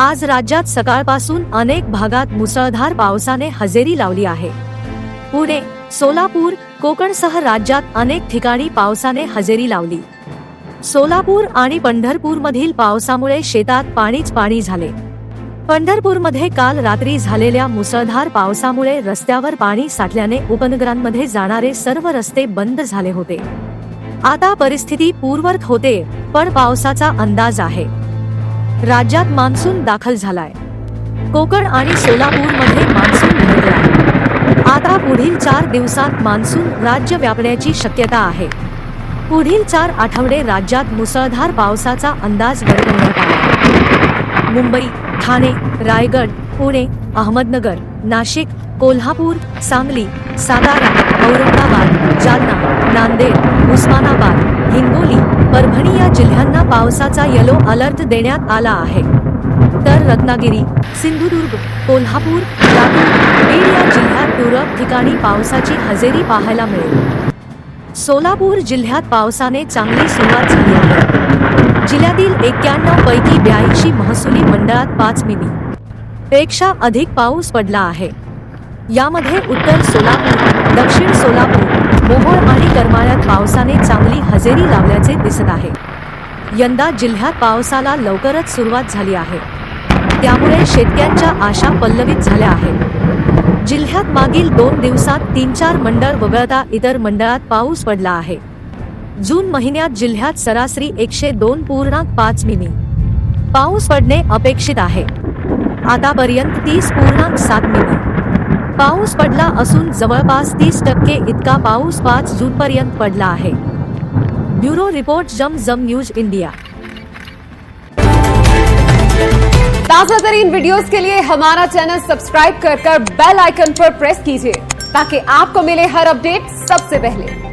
आज राज्यात सकाळपासून अनेक भागात मुसळधार पावसाने हजेरी लावली आहे. पुणे सोलापूर कोकणसह राज्यात अनेक ठिकाणी पावसाने हजेरी लावली. सोलापूर आणि पंढरपूरमधील पावसामुळे शेतात पाणीच पाणी झाले. पंढरपूरमध्ये काल रात्री झालेल्या मुसळधार पावसामुळे रस्त्यावर पाणी साठल्याने उपनगरांमध्ये जाणारे सर्व रस्ते बंद झाले होते. आता परिस्थिती पूर्वत होते पण पावसाचा अंदाज आहे. राज्यात मान्सून दाखल झालाय. कोकण आणि सोलापूरमध्ये मान्सून आहे. आता पुढील चार दिवसात मान्सून राज्य व्यापण्याची शक्यता आहे. पुढील चार आठवडे राज्यात मुसळधार पावसाचा अंदाज वर्तवण्यात आला. मुंबई ठाणे रायगड पुणे अहमदनगर नाशिक कोल्हापूर सांगली सातारा औरंगाबाद जालना नांदेड उस्मानाबाद हिंगोली परभणी या जिल्ह्यांना पावसाचा येलो अलर्ट देण्यात आला आहे. तर रत्नागिरी सिंधुदुर्ग कोल्हापूर लातूर बीड या जिल्ह्यात तुरळक ठिकाणी पावसाची हजेरी पाहायला मिळेल. सोलापूर जिल्ह्यात पावसाने चांगली सुरुवात झाली आहे. जिल्ह्यातील एक्क्याण्णव पैकी ब्याऐंशी महसुली मंडळात पाच मिमी पेक्षा अधिक पाऊस पडला आहे. यामध्ये उत्तर सोलापूर दक्षिण सोलापूर करमाळ्यात पावसाने चांगली हजेरी लावल्याचे दिसत आहे. यंदा जिल्ह्यात पावसाला लवकरच सुरुवात झाली आहे. त्यामुळे शेतकऱ्यांच्या आशा पल्लवित झाल्या आहेत. जिल्ह्यात मागील दोन दिवसात तीन चार मंडळ वगळता इतर मंडळात पाऊस पडला आहे. जून महिन्यात जिल्ह्यात सरासरी एकशे दोन पूर्णांक पाच मिमी. पाऊस पडणे अपेक्षित आहे. आतापर्यंत तीस पूर्णांक सात मिमी. पाऊस पडला असून जवळपास तीस टक्के इतका पाऊस पाच जून पर्यंत पडला आहे. ब्युरो रिपोर्ट, जम जम न्यूज़ इंडिया. ताज़ा तरीन वीडियो के लिए हमारा चैनल सब्सक्राइब कर कर बेल आइकन पर प्रेस कीजिए, ताकि आपको मिले हर अपडेट सबसे पहले।